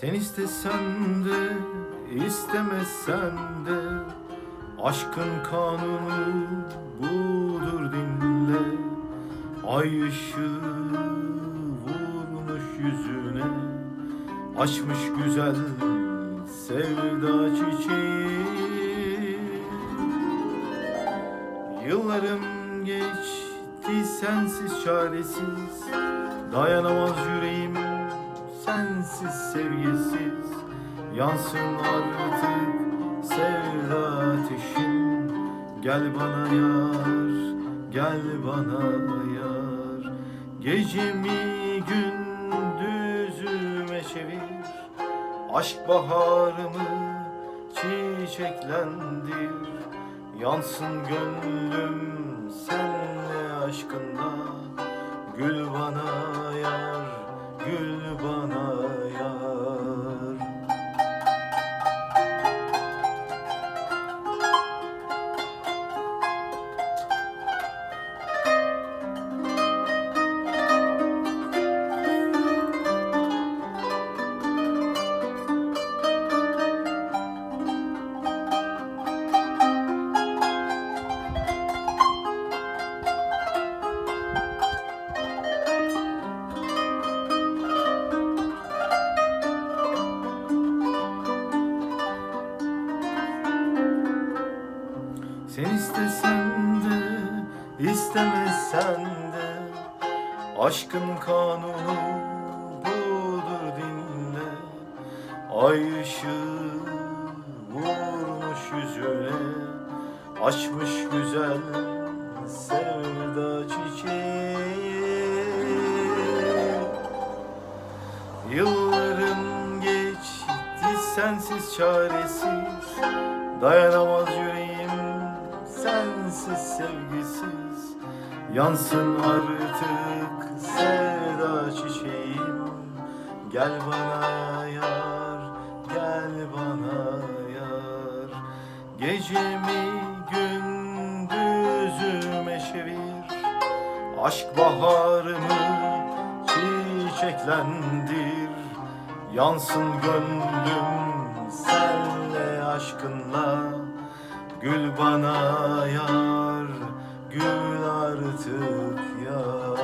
Sen istesen de istemesen de Aşkın kanunu budur dinle. Ay ışığı vurmuş yüzüne Açmış güzel sevda çiçeği. Yıllarım geçti sensiz çaresiz Dayanamaz yüreğim sensiz sevgisiz. Yansın artık sevda ateşim Gel bana yar, gel bana yar. Gecemi gündüzüme çevir? Aşk baharımı çiçeklendir? Yansın gönlüm senle aşkında. Gül bana yar, gül bana Sen istesen de istemesen de Aşkın kanunu budur dinle Ay ışığı vurmuş yüzüne Açmış güzel sevda çiçeği. Yıllarım geçti sensiz çaresiz Dayanamaz yüreğim sensiz sevgisiz Yansın artık sevda çiçeğim. Gel bana yar, gel bana yar. Gecemi gündüzüme çevir Aşk baharımı çiçeklendir. Yansın gönlüm senle aşkınla Gül bana yar, gül artık yar